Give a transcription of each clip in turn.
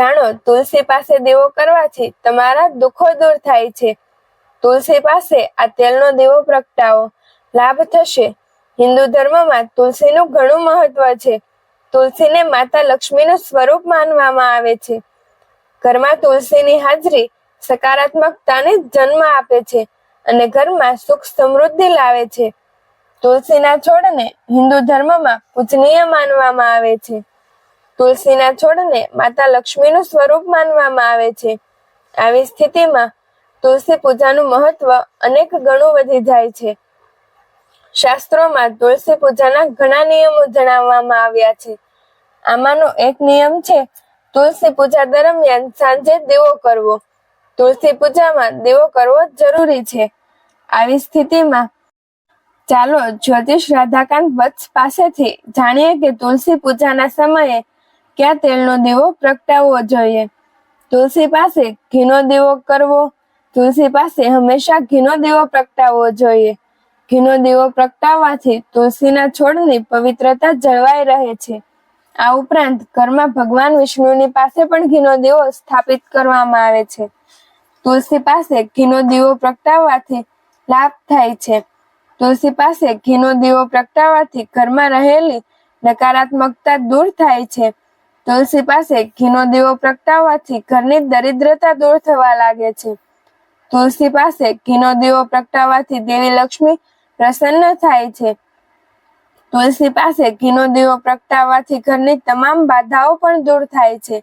જાણો, તુલસી પાસે દેવો કરવાથી તમારા દુઃખો દૂર થાય છે. તુલસી પાસે આ તેલનો દેવો પ્રગટાવો. લાભ થશે. હિન્દુ ધર્મમાં તુલસીનું ઘણું મહત્વ છે. તુલસીને માતા લક્ષ્મીનું સ્વરૂપ માનવામાં આવે છે. ઘરમાં તુલસીની હાજરી સકારાત્મકતાને જન્મ આપે છે અને ઘરમાં સુખ સમૃદ્ધિ લાવે છે. તુલસીના છોડને હિન્દુ ધર્મમાં પૂજનીય માનવામાં આવે છે. તુલસીના છોડને માતા લક્ષ્મીનું સ્વરૂપ માનવામાં આવે છે. આવી સ્થિતિમાં તુલસી પૂજાનું મહત્વ અનેક ગણું વધી જાય છે. શાસ્ત્રોમાં તુલસી પૂજાના ઘણા નિયમો જણાવવામાં આવ્યા છે. આમાંનો એક નિયમ છે, તુલસી પૂજા દરમિયાન સાંજે દેવો કરવો. તુલસી પૂજામાં દેવો કરવો જરૂરી છે. આવી સ્થિતિમાં ચાલો જ્યોતિષ રાધાકાંત વત્સ પાસેથી જાણીએ કે તુલસી પૂજાના સમયે કયા તેલનો દીવો પ્રગટાવવો જોઈએ? તુલસી પાસે ઘીનો દીવો કરવો? તુલસી પાસે હંમેશા ઘીનો દીવો પ્રગટાવવો જોઈએ. ઘીનો દીવો પ્રગટાવવાથી તુલસીના છોડની પવિત્રતા જળવાઈ રહે છે. આ ઉપરાંત ઘરમાં ભગવાન વિષ્ણુની પાસે પણ ઘીનો દીવો સ્થાપિત કરવામાં આવે છે. તુલસી પાસે ઘીનો દીવો પ્રગટાવવાથી લાભ થાય છે. તુલસી પાસે ઘીનો દીવો પ્રગટાવવાથી ઘરમાં રહેલી નકારાત્મકતા દૂર થાય છે. તુલસી પાસે ઘીનો દીવો પ્રગટાવવાથી ઘરની દરિદ્રતા દૂર થવા લાગે છે. તુલસી પાસે ઘીનો દીવો પ્રગટાવવાથી દેવી લક્ષ્મી પ્રસન્ન થાય છે. તુલસી પાસે ઘીનો દીવો પ્રગટાવવાથી ઘરની તમામ બાધાઓ પણ દૂર થાય છે.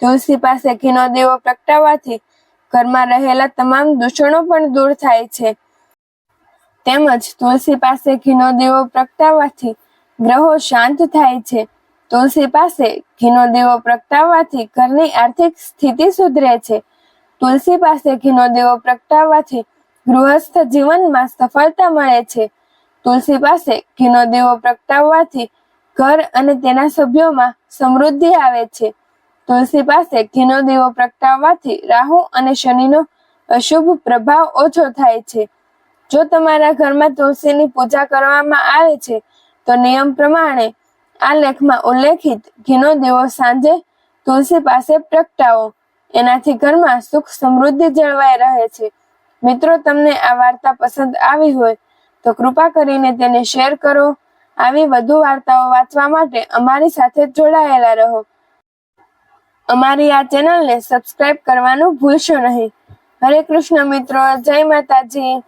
તુલસી પાસે ઘીનો દીવો પ્રગટાવવાથી ઘરમાં રહેલા તમામ દૂષણો પણ દૂર થાય છે. તેમજ તુલસી પાસે ઘીનો દીવો પ્રગટાવવાથી ગ્રહો શાંત થાય છે. તુલસી પાસે ઘીનો દીવો પ્રગટાવવાથી ઘરની આર્થિક સ્થિતિ સુધરે છે. તુલસી પાસે ઘીનો દીવો પ્રગટાવવાથી ગૃહસ્થ જીવનમાં સફળતા મળે છે. તુલસી પાસે ઘીનો દીવો પ્રગટાવવાથી ઘર અને તેના સભ્યોમાં સમૃદ્ધિ આવે છે. તુલસી પાસે ઘીનો દીવો પ્રગટાવવાથી રાહુ અને શનિનો અશુભ પ્રભાવ ઓછો થાય છે. જો તમારા ઘરમાં તુલસીની પૂજા કરવામાં આવે છે, તો નિયમ પ્રમાણે આ લેખમાં ઉલ્લેખિત ઘીનો દીવો સાંજે તુલસી પાસે પ્રગટાવો. એનાથી ઘરમાં સુખ સમૃદ્ધિ જળવાઈ રહે છે. મિત્રો, તમને આ વાર્તા પસંદ આવી હોય તો કૃપા કરીને તેને શેર કરો. આવી વધુ વાર્તાઓ વાંચવા માટે અમારી સાથે જોડાયેલા રહો. અમારી આ ચેનલને સબસ્ક્રાઇબ કરવાનું ભૂલશો નહીં. હરે કૃષ્ણ મિત્રો, જય માતાજી.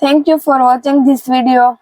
Thank you for watching this video